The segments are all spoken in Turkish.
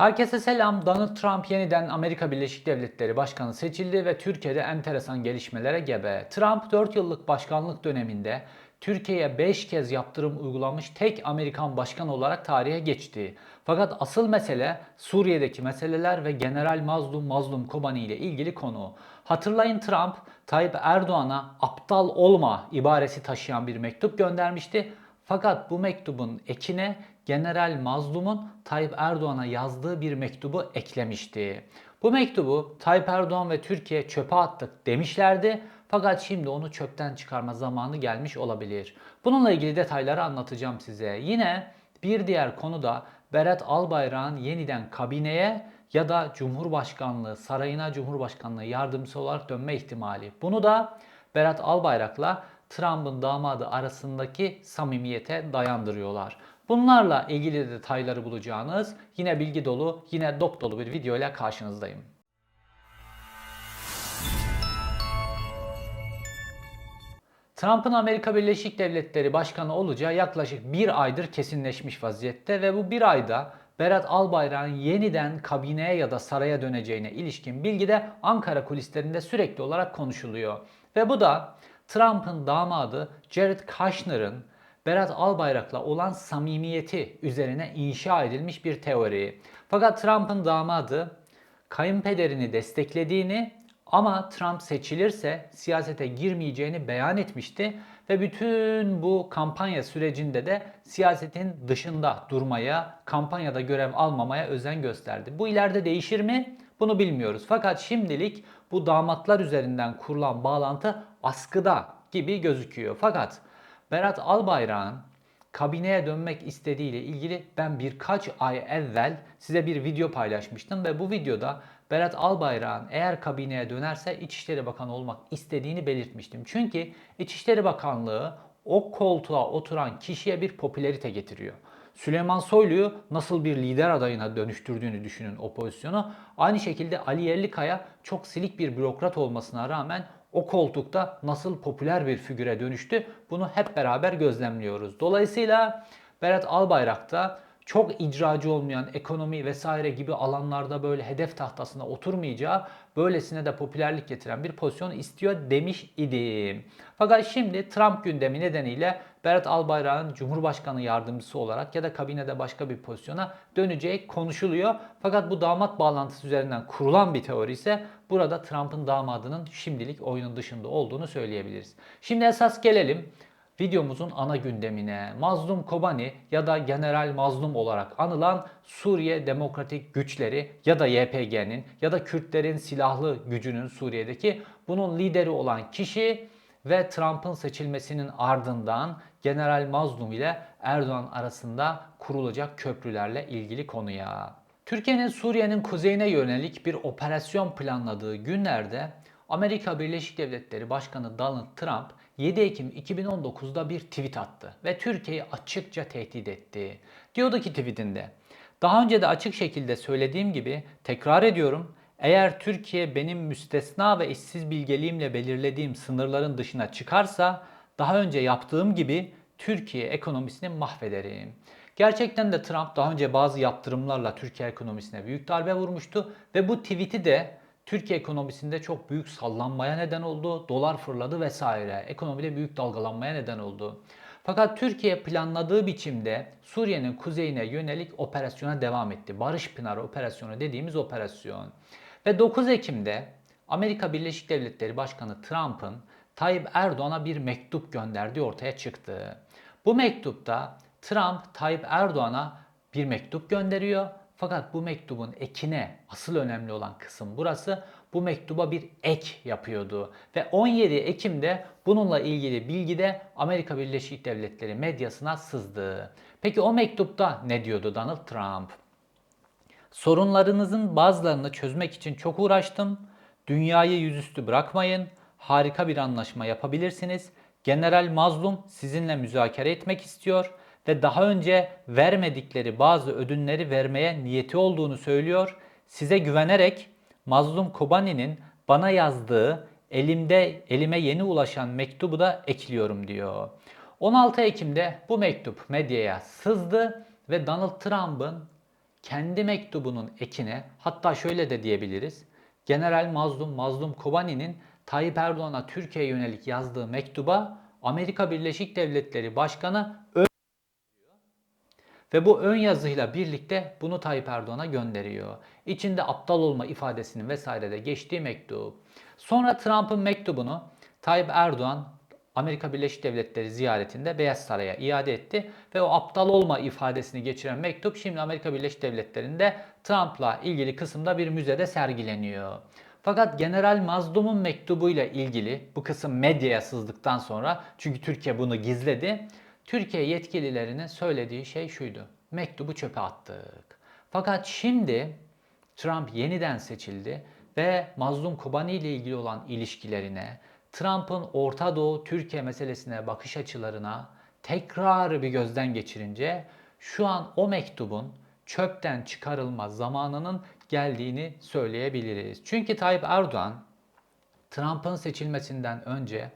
Herkese selam. Donald Trump yeniden Amerika Birleşik Devletleri Başkanı seçildi ve Türkiye'de enteresan gelişmelere gebe. Trump 4 yıllık başkanlık döneminde Türkiye'ye 5 kez yaptırım uygulamış tek Amerikan başkan olarak tarihe geçti. Fakat asıl mesele Suriye'deki meseleler ve General Mazlum Mazlum Kobani ile ilgili konu. Hatırlayın Trump Tayyip Erdoğan'a aptal olma ibaresi taşıyan bir mektup göndermişti. Fakat bu mektubun ekine General Mazlum'un Tayyip Erdoğan'a yazdığı bir mektubu eklemişti. Bu mektubu Tayyip Erdoğan ve Türkiye çöpe attık demişlerdi. Fakat şimdi onu çöpten çıkarma zamanı gelmiş olabilir. Bununla ilgili detayları anlatacağım size. Yine bir diğer konu da Berat Albayrak'ın yeniden kabineye ya da Cumhurbaşkanlığı sarayına Cumhurbaşkanlığı yardımcısı olarak dönme ihtimali. Bunu da Berat Albayrak'la Trump'ın damadı arasındaki samimiyete dayandırıyorlar. Bunlarla ilgili detayları bulacağınız yine bilgi dolu, yine dop dolu bir video ile karşınızdayım. Trump'ın Amerika Birleşik Devletleri Başkanı olacağı yaklaşık bir aydır kesinleşmiş vaziyette ve bu bir ayda Berat Albayrak'ın yeniden kabineye ya da saraya döneceğine ilişkin bilgi de Ankara kulislerinde sürekli olarak konuşuluyor. Ve bu da Trump'ın damadı Jared Kushner'ın Berat Albayrak'la olan samimiyeti üzerine inşa edilmiş bir teori. Fakat Trump'ın damadı kayınpederini desteklediğini ama Trump seçilirse siyasete girmeyeceğini beyan etmişti ve bütün bu kampanya sürecinde de siyasetin dışında durmaya, kampanyada görev almamaya özen gösterdi. Bu ileride değişir mi? Bunu bilmiyoruz. Fakat şimdilik bu damatlar üzerinden kurulan bağlantı askıda gibi gözüküyor. Fakat Berat Albayrak'ın kabineye dönmek istediğiyle ilgili ben birkaç ay evvel size bir video paylaşmıştım ve bu videoda Berat Albayrak'ın eğer kabineye dönerse İçişleri Bakanı olmak istediğini belirtmiştim. Çünkü İçişleri Bakanlığı o koltuğa oturan kişiye bir popülerite getiriyor. Süleyman Soylu'yu nasıl bir lider adayına dönüştürdüğünü düşünün o pozisyonu. Aynı şekilde Ali Yerlikaya çok silik bir bürokrat olmasına rağmen o koltukta nasıl popüler bir figüre dönüştü bunu hep beraber gözlemliyoruz. Dolayısıyla Berat Albayrak da çok icracı olmayan ekonomi vesaire gibi alanlarda böyle hedef tahtasına oturmayacağı, böylesine de popülerlik getiren bir pozisyon istiyor demiş idim. Fakat şimdi Trump gündemi nedeniyle Berat Albayrak'ın Cumhurbaşkanı yardımcısı olarak ya da kabinede başka bir pozisyona döneceği konuşuluyor. Fakat bu damat bağlantısı üzerinden kurulan bir teori ise burada Trump'ın damadının şimdilik oyunun dışında olduğunu söyleyebiliriz. Şimdi esas gelelim videomuzun ana gündemine Mazlum Kobani ya da General Mazlum olarak anılan Suriye Demokratik Güçleri ya da YPG'nin ya da Kürtlerin silahlı gücünün Suriye'deki bunun lideri olan kişi ve Trump'ın seçilmesinin ardından General Mazlum ile Erdoğan arasında kurulacak köprülerle ilgili konuya. Türkiye'nin Suriye'nin kuzeyine yönelik bir operasyon planladığı günlerde Amerika Birleşik Devletleri Başkanı Donald Trump 7 Ekim 2019'da bir tweet attı ve Türkiye'yi açıkça tehdit etti. Diyordu ki tweetinde, daha önce de açık şekilde söylediğim gibi tekrar ediyorum, eğer Türkiye benim müstesna ve işsiz bilgeliğimle belirlediğim sınırların dışına çıkarsa daha önce yaptığım gibi Türkiye ekonomisini mahvederim. Gerçekten de Trump daha önce bazı yaptırımlarla Türkiye ekonomisine büyük darbe vurmuştu ve bu tweet'i de Türkiye ekonomisinde çok büyük sallanmaya neden oldu. Dolar fırladı vesaire. Ekonomide büyük dalgalanmaya neden oldu. Fakat Türkiye planladığı biçimde Suriye'nin kuzeyine yönelik operasyona devam etti. Barış Pınarı operasyonu dediğimiz operasyon. Ve 9 Ekim'de Amerika Birleşik Devletleri Başkanı Trump'ın Tayyip Erdoğan'a bir mektup gönderdiği ortaya çıktı. Bu mektupta Trump Tayyip Erdoğan'a bir mektup gönderiyor fakat bu mektubun ekine asıl önemli olan kısım burası. Bu mektuba bir ek yapıyordu. Ve 17 Ekim'de bununla ilgili bilgi de Amerika Birleşik Devletleri medyasına sızdı. Peki o mektupta ne diyordu Donald Trump? Sorunlarınızın bazılarını çözmek için çok uğraştım. Dünyayı yüzüstü bırakmayın. Harika bir anlaşma yapabilirsiniz. General Mazlum sizinle müzakere etmek istiyor ve daha önce vermedikleri bazı ödünleri vermeye niyeti olduğunu söylüyor. Size güvenerek Mazlum Kobani'nin bana yazdığı elimde elime yeni ulaşan mektubu da ekliyorum diyor. 16 Ekim'de bu mektup medyaya sızdı ve Donald Trump'ın kendi mektubunun ekine hatta şöyle de diyebiliriz. General Mazlum Mazlum Kobani'nin Tayyip Erdoğan'a Türkiye'ye yönelik yazdığı mektuba Amerika Birleşik Devletleri Başkanı ön ve bu ön yazıyla birlikte bunu Tayyip Erdoğan'a gönderiyor. İçinde aptal olma ifadesinin vesaire de geçtiği mektup. Sonra Trump'ın mektubunu Tayyip Erdoğan Amerika Birleşik Devletleri ziyaretinde Beyaz Saray'a iade etti ve o aptal olma ifadesini geçiren mektup şimdi Amerika Birleşik Devletleri'nde Trump'la ilgili kısımda bir müzede sergileniyor. Fakat General Mazlum'un mektubuyla ilgili bu kısım medyaya sızdıktan sonra çünkü Türkiye bunu gizledi. Türkiye yetkililerinin söylediği şey şuydu. Mektubu çöpe attık. Fakat şimdi Trump yeniden seçildi ve Mazlum Kobani ile ilgili olan ilişkilerine, Trump'ın Orta Doğu Türkiye meselesine bakış açılarına tekrar bir gözden geçirince şu an o mektubun çöpten çıkarılma zamanının geldiğini söyleyebiliriz. Çünkü Tayyip Erdoğan Trump'ın seçilmesinden önce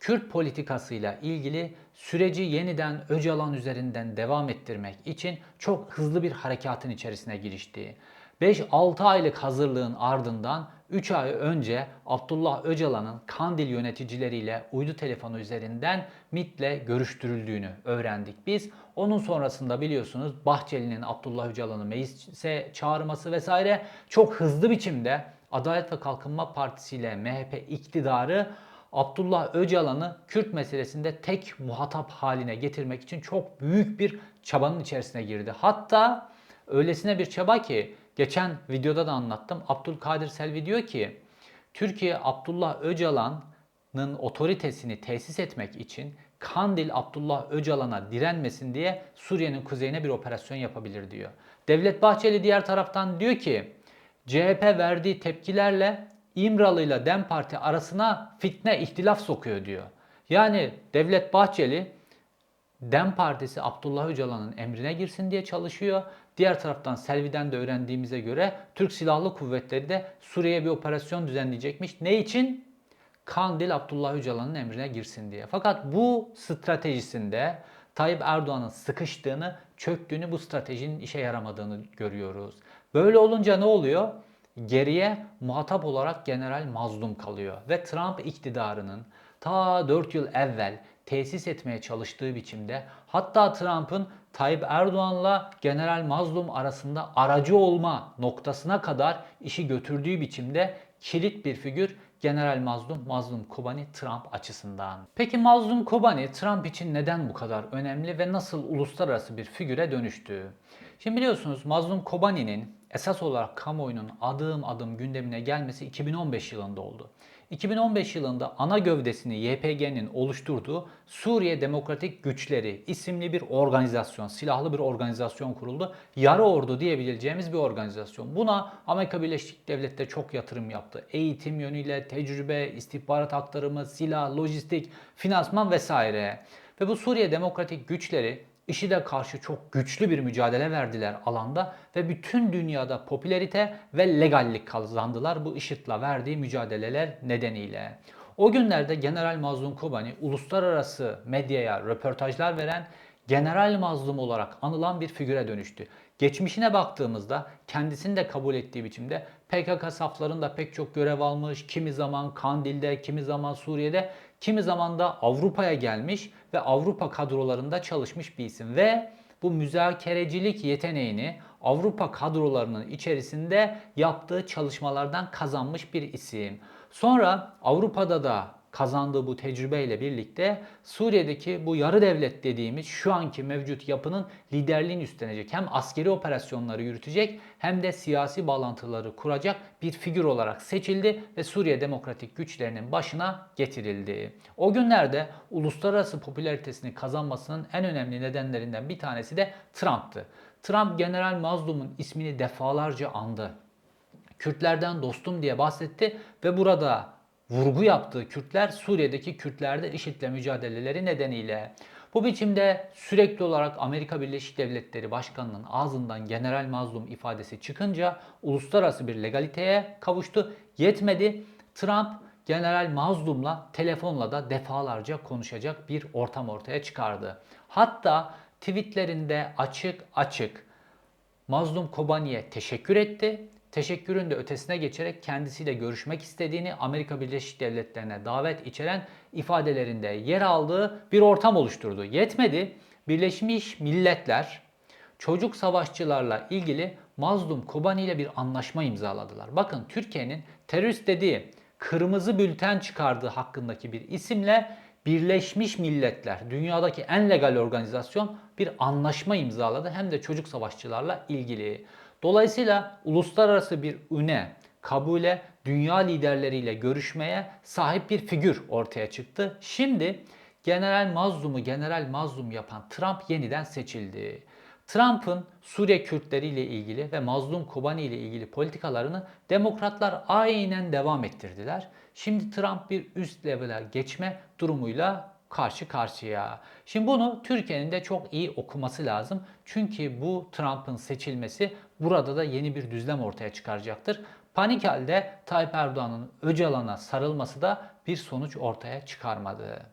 Kürt politikasıyla ilgili süreci yeniden Öcalan üzerinden devam ettirmek için çok hızlı bir harekatın içerisine girişti. 5-6 aylık hazırlığın ardından 3 ay önce Abdullah Öcalan'ın Kandil yöneticileriyle uydu telefonu üzerinden MIT'le görüştürüldüğünü öğrendik biz. Onun sonrasında biliyorsunuz Bahçeli'nin Abdullah Öcalan'ı meclise çağırması vesaire çok hızlı biçimde Adalet ve Kalkınma Partisi ile MHP iktidarı Abdullah Öcalan'ı Kürt meselesinde tek muhatap haline getirmek için çok büyük bir çabanın içerisine girdi. Hatta öylesine bir çaba ki geçen videoda da anlattım. Abdülkadir Selvi diyor ki Türkiye Abdullah Öcalan'ın otoritesini tesis etmek için Kandil Abdullah Öcalan'a direnmesin diye Suriye'nin kuzeyine bir operasyon yapabilir diyor. Devlet Bahçeli diğer taraftan diyor ki CHP verdiği tepkilerle İmralı ile DEM Parti arasına fitne, ihtilaf sokuyor diyor. Yani Devlet Bahçeli DEM Partisi Abdullah Öcalan'ın emrine girsin diye çalışıyor. Diğer taraftan Selvi'den de öğrendiğimize göre Türk Silahlı Kuvvetleri de Suriye'ye bir operasyon düzenleyecekmiş. Ne için? Kandil Abdullah Öcalan'ın emrine girsin diye. Fakat bu stratejisinde Tayyip Erdoğan'ın sıkıştığını, çöktüğünü, bu stratejinin işe yaramadığını görüyoruz. Böyle olunca ne oluyor? Geriye muhatap olarak General Mazlum kalıyor ve Trump iktidarının ta 4 yıl evvel tesis etmeye çalıştığı biçimde hatta Trump'ın Tayyip Erdoğan'la General Mazlum arasında aracı olma noktasına kadar işi götürdüğü biçimde kilit bir figür General Mazlum, Mazlum Kobani Trump açısından. Peki Mazlum Kobani Trump için neden bu kadar önemli ve nasıl uluslararası bir figüre dönüştü? Şimdi biliyorsunuz Mazlum Kobani'nin esas olarak kamuoyunun adım adım gündemine gelmesi 2015 yılında oldu. 2015 yılında ana gövdesini YPG'nin oluşturduğu Suriye Demokratik Güçleri isimli bir organizasyon, silahlı bir organizasyon kuruldu. Yarı ordu diyebileceğimiz bir organizasyon. Buna Amerika Birleşik Devletleri çok yatırım yaptı. Eğitim yönüyle tecrübe, istihbarat aktarımı, silah, lojistik, finansman vesaire. Ve bu Suriye Demokratik Güçleri IŞİD'e karşı çok güçlü bir mücadele verdiler alanda ve bütün dünyada popülerite ve legallik kazandılar bu IŞİD'le verdiği mücadeleler nedeniyle. O günlerde General Mazlum Kobani uluslararası medyaya röportajlar veren General Mazlum olarak anılan bir figüre dönüştü. Geçmişine baktığımızda kendisini de kabul ettiği biçimde PKK saflarında pek çok görev almış, kimi zaman Kandil'de, kimi zaman Suriye'de, kimi zaman da Avrupa'ya gelmiş ve Avrupa kadrolarında çalışmış bir isim ve bu müzakerecilik yeteneğini Avrupa kadrolarının içerisinde yaptığı çalışmalardan kazanmış bir isim. Sonra Avrupa'da da kazandığı bu tecrübeyle birlikte Suriye'deki bu yarı devlet dediğimiz şu anki mevcut yapının liderliğini üstlenecek. Hem askeri operasyonları yürütecek hem de siyasi bağlantıları kuracak bir figür olarak seçildi ve Suriye Demokratik Güçlerinin başına getirildi. O günlerde uluslararası popülaritesini kazanmasının en önemli nedenlerinden bir tanesi de Trump'tı. Trump General Mazlum'un ismini defalarca andı. Kürtlerden dostum diye bahsetti ve burada vurgu yaptığı Kürtler Suriye'deki Kürtlerde IŞİD'le mücadeleleri nedeniyle. Bu biçimde sürekli olarak Amerika Birleşik Devletleri Başkanı'nın ağzından general mazlum ifadesi çıkınca uluslararası bir legaliteye kavuştu. Yetmedi. Trump General Mazlum'la telefonla da defalarca konuşacak bir ortam ortaya çıkardı. Hatta tweetlerinde açık açık Mazlum Kobani'ye teşekkür etti. Teşekkürün de ötesine geçerek kendisiyle görüşmek istediğini Amerika Birleşik Devletleri'ne davet içeren ifadelerinde yer aldığı bir ortam oluşturdu. Yetmedi. Birleşmiş Milletler çocuk savaşçılarla ilgili Mazlum Kobani ile bir anlaşma imzaladılar. Bakın Türkiye'nin terörist dediği kırmızı bülten çıkardığı hakkındaki bir isimle Birleşmiş Milletler, dünyadaki en legal organizasyon bir anlaşma imzaladı hem de çocuk savaşçılarla ilgili. Dolayısıyla uluslararası bir üne, kabule, dünya liderleriyle görüşmeye sahip bir figür ortaya çıktı. Şimdi General Mazlum'u General Mazlum yapan Trump yeniden seçildi. Trump'ın Suriye Kürtleri ile ilgili ve Mazlum Kobani ile ilgili politikalarını demokratlar aynen devam ettirdiler. Şimdi Trump bir üst level'e geçme durumuyla karşı karşıya. Şimdi bunu Türkiye'nin de çok iyi okuması lazım. Çünkü bu Trump'ın seçilmesi burada da yeni bir düzlem ortaya çıkaracaktır. Panik halde Tayyip Erdoğan'ın Öcalan'a sarılması da bir sonuç ortaya çıkarmadı.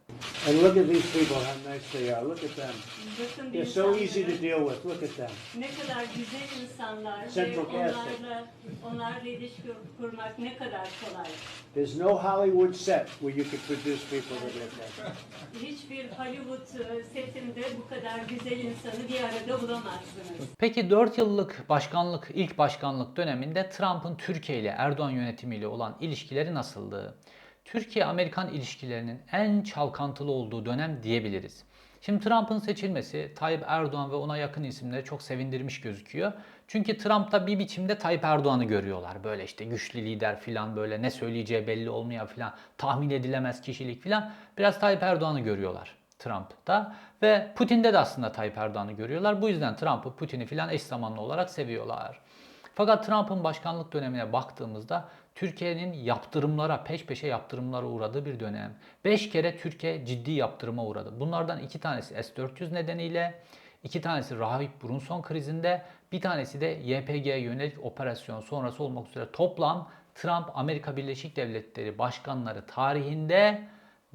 And look at these people, how nice they are. Look at them. Bakın They're so easy to deal with. Look at them. Ne kadar güzel insanlar ve Central Casting. onlarla, onlarla ilişki kurmak ne kadar kolay. There's no Hollywood set where you could produce people that look like that. Hiçbir Hollywood e, setinde bu kadar güzel insanı bir arada bulamazsınız. Peki 4 yıllık başkanlık, ilk başkanlık döneminde Trump'ın Türkiye ile Erdoğan yönetimiyle olan ilişkileri nasıldı? Türkiye-Amerikan ilişkilerinin en çalkantılı olduğu dönem diyebiliriz. Şimdi Trump'ın seçilmesi Tayyip Erdoğan ve ona yakın isimleri çok sevindirmiş gözüküyor. Çünkü Trump'ta bir biçimde Tayyip Erdoğan'ı görüyorlar. Böyle işte güçlü lider filan böyle ne söyleyeceği belli olmayan filan tahmin edilemez kişilik filan. Biraz Tayyip Erdoğan'ı görüyorlar Trump'ta ve Putin'de de aslında Tayyip Erdoğan'ı görüyorlar. Bu yüzden Trump'ı Putin'i filan eş zamanlı olarak seviyorlar. Fakat Trump'ın başkanlık dönemine baktığımızda Türkiye'nin yaptırımlara, peş peşe yaptırımlara uğradığı bir dönem. 5 kere Türkiye ciddi yaptırıma uğradı. Bunlardan iki tanesi S-400 nedeniyle, iki tanesi Rahip Brunson krizinde, bir tanesi de YPG'ye yönelik operasyon sonrası olmak üzere toplam Trump Amerika Birleşik Devletleri başkanları tarihinde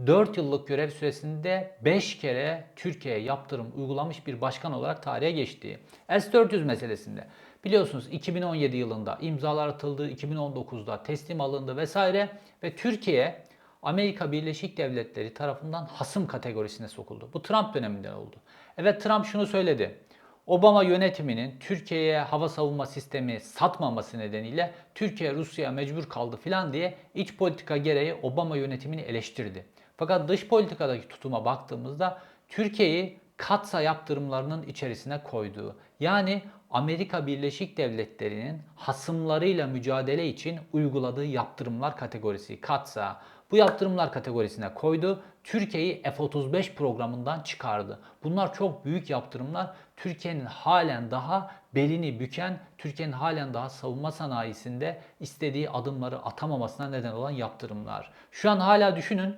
4 yıllık görev süresinde 5 kere Türkiye'ye yaptırım uygulamış bir başkan olarak tarihe geçti. S-400 meselesinde biliyorsunuz 2017 yılında imzalar atıldı, 2019'da teslim alındı vesaire ve Türkiye Amerika Birleşik Devletleri tarafından hasım kategorisine sokuldu. Bu Trump döneminden oldu. Evet Trump şunu söyledi. Obama yönetiminin Türkiye'ye hava savunma sistemi satmaması nedeniyle Türkiye Rusya'ya mecbur kaldı filan diye iç politika gereği Obama yönetimini eleştirdi. Fakat dış politikadaki tutuma baktığımızda Türkiye'yi katsa yaptırımlarının içerisine koyduğu yani Amerika Birleşik Devletleri'nin hasımlarıyla mücadele için uyguladığı yaptırımlar kategorisi katsa bu yaptırımlar kategorisine koydu. Türkiye'yi F-35 programından çıkardı. Bunlar çok büyük yaptırımlar. Türkiye'nin halen daha belini büken, Türkiye'nin halen daha savunma sanayisinde istediği adımları atamamasına neden olan yaptırımlar. Şu an hala düşünün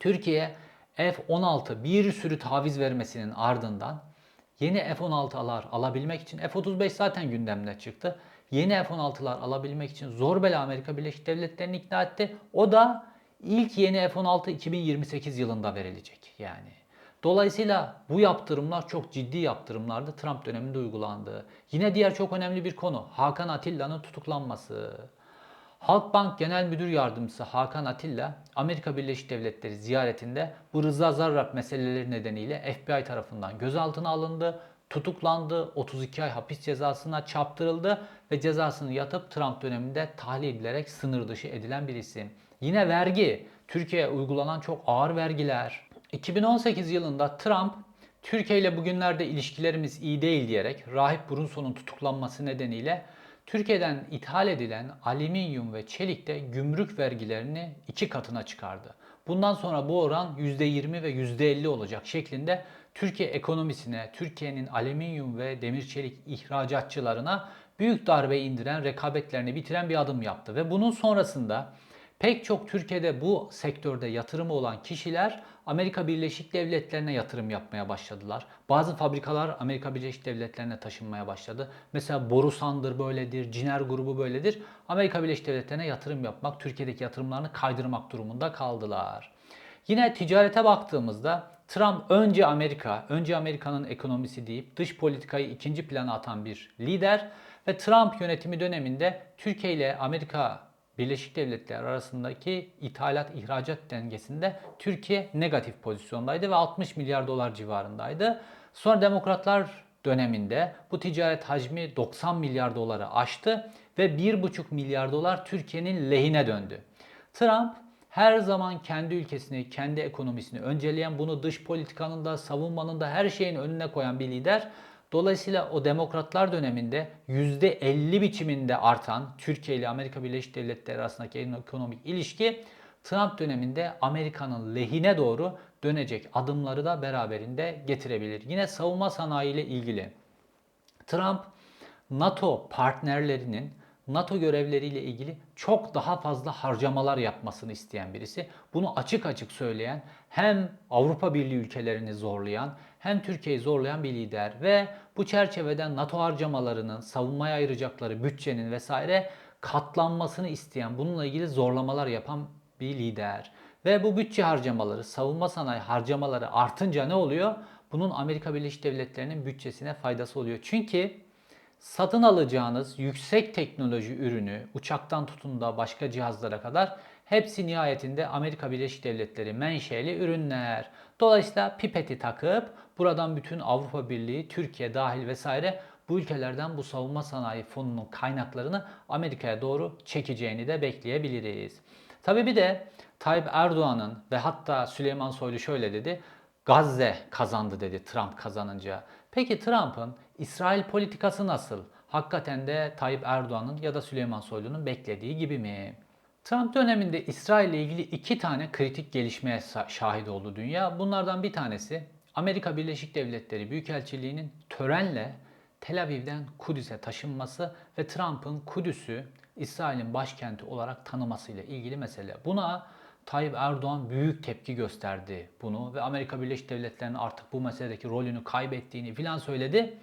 Türkiye F-16 bir sürü taviz vermesinin ardından yeni F-16'lar alabilmek için F-35 zaten gündemde çıktı. Yeni F-16'lar alabilmek için zor bela Amerika Birleşik Devletleri'ni ikna etti. O da ilk yeni F-16 2028 yılında verilecek yani. Dolayısıyla bu yaptırımlar çok ciddi yaptırımlardı Trump döneminde uygulandı. Yine diğer çok önemli bir konu Hakan Atilla'nın tutuklanması. Halkbank Genel Müdür Yardımcısı Hakan Atilla, Amerika Birleşik Devletleri ziyaretinde bu Rıza Zarrab meseleleri nedeniyle FBI tarafından gözaltına alındı, tutuklandı, 32 ay hapis cezasına çarptırıldı ve cezasını yatıp Trump döneminde tahliye edilerek sınır dışı edilen bir isim. Yine vergi, Türkiye'ye uygulanan çok ağır vergiler. 2018 yılında Trump, Türkiye ile bugünlerde ilişkilerimiz iyi değil diyerek Rahip Brunson'un tutuklanması nedeniyle Türkiye'den ithal edilen alüminyum ve çelikte gümrük vergilerini iki katına çıkardı. Bundan sonra bu oran %20 ve %50 olacak şeklinde Türkiye ekonomisine, Türkiye'nin alüminyum ve demir çelik ihracatçılarına büyük darbe indiren, rekabetlerini bitiren bir adım yaptı. Ve bunun sonrasında pek çok Türkiye'de bu sektörde yatırımı olan kişiler Amerika Birleşik Devletleri'ne yatırım yapmaya başladılar. Bazı fabrikalar Amerika Birleşik Devletleri'ne taşınmaya başladı. Mesela Borusan'dır böyledir, Ciner grubu böyledir. Amerika Birleşik Devletleri'ne yatırım yapmak, Türkiye'deki yatırımlarını kaydırmak durumunda kaldılar. Yine ticarete baktığımızda Trump önce Amerika, önce Amerika'nın ekonomisi deyip dış politikayı ikinci plana atan bir lider ve Trump yönetimi döneminde Türkiye ile Amerika Birleşik Devletler arasındaki ithalat ihracat dengesinde Türkiye negatif pozisyondaydı ve 60 milyar dolar civarındaydı. Sonra Demokratlar döneminde bu ticaret hacmi 90 milyar doları aştı ve 1,5 milyar dolar Türkiye'nin lehine döndü. Trump her zaman kendi ülkesini, kendi ekonomisini önceleyen, bunu dış politikanın da, savunmanın da her şeyin önüne koyan bir lider. Dolayısıyla o demokratlar döneminde %50 biçiminde artan Türkiye ile Amerika Birleşik Devletleri arasındaki ekonomik ilişki Trump döneminde Amerika'nın lehine doğru dönecek adımları da beraberinde getirebilir. Yine savunma sanayi ile ilgili Trump NATO partnerlerinin NATO görevleriyle ilgili çok daha fazla harcamalar yapmasını isteyen birisi. Bunu açık açık söyleyen hem Avrupa Birliği ülkelerini zorlayan hem Türkiye'yi zorlayan bir lider ve bu çerçevede NATO harcamalarının savunmaya ayıracakları bütçenin vesaire katlanmasını isteyen bununla ilgili zorlamalar yapan bir lider. Ve bu bütçe harcamaları, savunma sanayi harcamaları artınca ne oluyor? Bunun Amerika Birleşik Devletleri'nin bütçesine faydası oluyor. Çünkü satın alacağınız yüksek teknoloji ürünü, uçaktan tutun da başka cihazlara kadar hepsi nihayetinde Amerika Birleşik Devletleri menşeli ürünler. Dolayısıyla pipeti takıp buradan bütün Avrupa Birliği, Türkiye dahil vesaire bu ülkelerden bu savunma sanayi fonunun kaynaklarını Amerika'ya doğru çekeceğini de bekleyebiliriz. Tabii bir de Tayyip Erdoğan'ın ve hatta Süleyman Soylu şöyle dedi. Gazze kazandı dedi Trump kazanınca. Peki Trump'ın İsrail politikası nasıl? Hakikaten de Tayyip Erdoğan'ın ya da Süleyman Soylu'nun beklediği gibi mi? Trump döneminde İsrail ile ilgili iki tane kritik gelişmeye şahit oldu dünya. Bunlardan bir tanesi Amerika Birleşik Devletleri Büyükelçiliği'nin törenle Tel Aviv'den Kudüs'e taşınması ve Trump'ın Kudüs'ü İsrail'in başkenti olarak tanımasıyla ilgili mesele. Buna Tayyip Erdoğan büyük tepki gösterdi bunu ve Amerika Birleşik Devletleri'nin artık bu meseledeki rolünü kaybettiğini filan söyledi.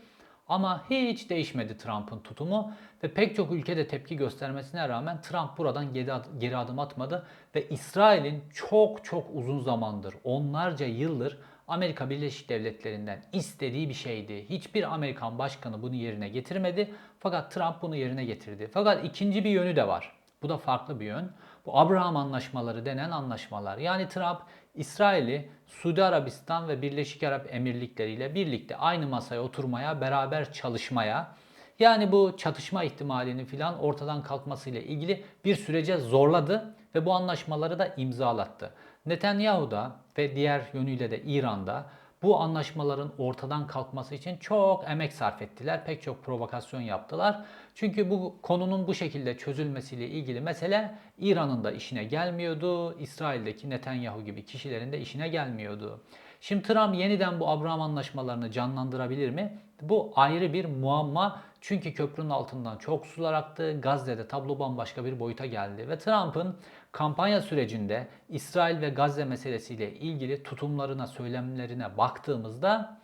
Ama hiç değişmedi Trump'ın tutumu ve pek çok ülkede tepki göstermesine rağmen Trump buradan geri, geri adım atmadı ve İsrail'in çok çok uzun zamandır, onlarca yıldır Amerika Birleşik Devletleri'nden istediği bir şeydi. Hiçbir Amerikan başkanı bunu yerine getirmedi fakat Trump bunu yerine getirdi. Fakat ikinci bir yönü de var. Bu da farklı bir yön. Bu Abraham anlaşmaları denen anlaşmalar. Yani Trump İsrail'i Suudi Arabistan ve Birleşik Arap Emirlikleri ile birlikte aynı masaya oturmaya, beraber çalışmaya, yani bu çatışma ihtimalinin filan ortadan kalkmasıyla ilgili bir sürece zorladı ve bu anlaşmaları da imzalattı. Netanyahu da ve diğer yönüyle de İran'da bu anlaşmaların ortadan kalkması için çok emek sarf ettiler. Pek çok provokasyon yaptılar. Çünkü bu konunun bu şekilde çözülmesiyle ilgili mesele İran'ın da işine gelmiyordu. İsrail'deki Netanyahu gibi kişilerin de işine gelmiyordu. Şimdi Trump yeniden bu Abraham anlaşmalarını canlandırabilir mi? Bu ayrı bir muamma. Çünkü köprünün altından çok sular aktı. Gazze'de tablo bambaşka bir boyuta geldi. Ve Trump'ın kampanya sürecinde İsrail ve Gazze meselesiyle ilgili tutumlarına, söylemlerine baktığımızda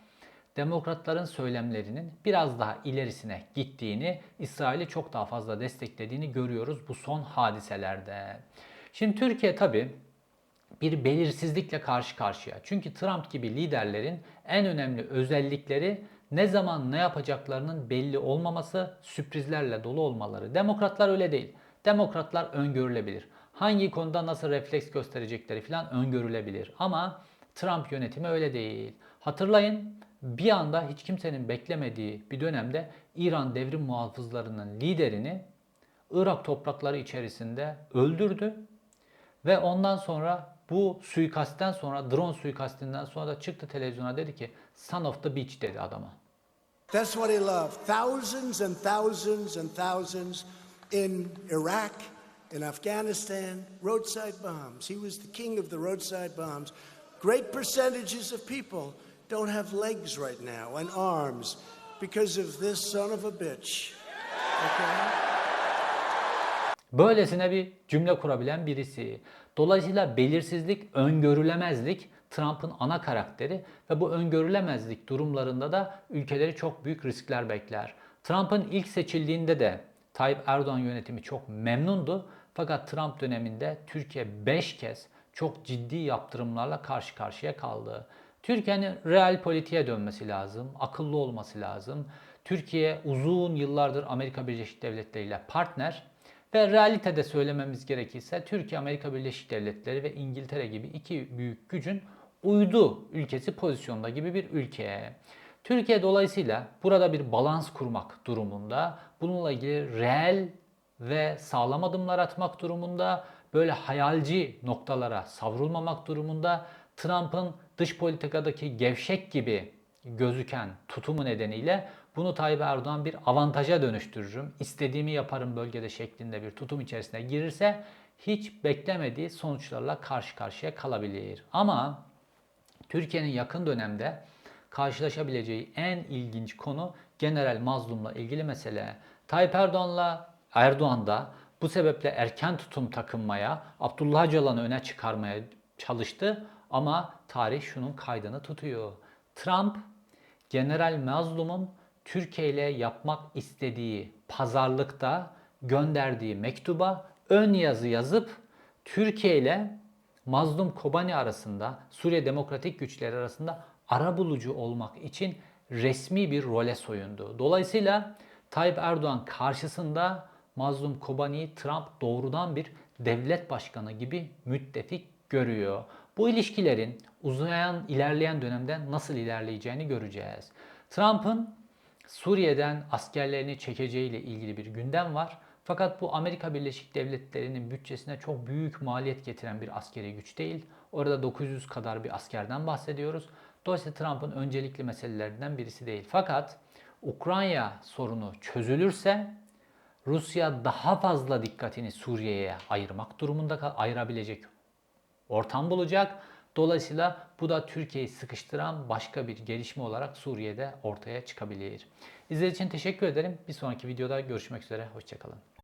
demokratların söylemlerinin biraz daha ilerisine gittiğini, İsrail'i çok daha fazla desteklediğini görüyoruz bu son hadiselerde. Şimdi Türkiye tabii bir belirsizlikle karşı karşıya. Çünkü Trump gibi liderlerin en önemli özellikleri ne zaman ne yapacaklarının belli olmaması, sürprizlerle dolu olmaları. Demokratlar öyle değil. Demokratlar öngörülebilir. Hangi konuda nasıl refleks gösterecekleri falan öngörülebilir. Ama Trump yönetimi öyle değil. Hatırlayın bir anda hiç kimsenin beklemediği bir dönemde İran devrim muhafızlarının liderini Irak toprakları içerisinde öldürdü ve ondan sonra bu suikastten sonra, drone suikastinden sonra da çıktı televizyona dedi ki son of the beach dedi adama. That's what he loved. Thousands and thousands and thousands in Iraq, in Afghanistan, roadside bombs. He was the king of the roadside bombs. Great percentages of people don't have legs right now and arms because of this son of a bitch. Okay? Böylesine bir cümle kurabilen birisi. Dolayısıyla belirsizlik, öngörülemezlik Trump'ın ana karakteri ve bu öngörülemezlik durumlarında da ülkeleri çok büyük riskler bekler. Trump'ın ilk seçildiğinde de Tayyip Erdoğan yönetimi çok memnundu. Fakat Trump döneminde Türkiye 5 kez çok ciddi yaptırımlarla karşı karşıya kaldı. Türkiye'nin real politiğe dönmesi lazım, akıllı olması lazım. Türkiye uzun yıllardır Amerika Birleşik Devletleri ile partner ve realitede söylememiz gerekirse Türkiye, Amerika Birleşik Devletleri ve İngiltere gibi iki büyük gücün uydu ülkesi pozisyonda gibi bir ülke. Türkiye dolayısıyla burada bir balans kurmak durumunda. Bununla ilgili reel ve sağlam adımlar atmak durumunda. Böyle hayalci noktalara savrulmamak durumunda. Trump'ın dış politikadaki gevşek gibi gözüken tutumu nedeniyle bunu Tayyip Erdoğan bir avantaja dönüştürürüm, istediğimi yaparım bölgede şeklinde bir tutum içerisine girirse hiç beklemediği sonuçlarla karşı karşıya kalabilir. Ama Türkiye'nin yakın dönemde karşılaşabileceği en ilginç konu General Mazlum'la ilgili mesele. Tayyip Erdoğan'la Erdoğan da bu sebeple erken tutum takınmaya, Abdullah Öcalan'ı öne çıkarmaya çalıştı ama tarih şunun kaydını tutuyor. Trump General Mazlum'un Türkiye ile yapmak istediği pazarlıkta gönderdiği mektuba ön yazı yazıp Türkiye ile Mazlum Kobani arasında, Suriye Demokratik Güçleri arasında arabulucu olmak için resmi bir role soyundu. Dolayısıyla Tayyip Erdoğan karşısında Mazlum Kobani'yi Trump doğrudan bir devlet başkanı gibi müttefik görüyor. Bu ilişkilerin uzayan, ilerleyen dönemde nasıl ilerleyeceğini göreceğiz. Trump'ın Suriye'den askerlerini çekeceğiyle ilgili bir gündem var. Fakat bu Amerika Birleşik Devletleri'nin bütçesine çok büyük maliyet getiren bir askeri güç değil. Orada 900 kadar bir askerden bahsediyoruz. Dolayısıyla Trump'ın öncelikli meselelerinden birisi değil. Fakat Ukrayna sorunu çözülürse Rusya daha fazla dikkatini Suriye'ye ayırmak durumunda ayırabilecek ortam bulacak. Dolayısıyla bu da Türkiye'yi sıkıştıran başka bir gelişme olarak Suriye'de ortaya çıkabilir. İzlediğiniz için teşekkür ederim. Bir sonraki videoda görüşmek üzere. Hoşçakalın.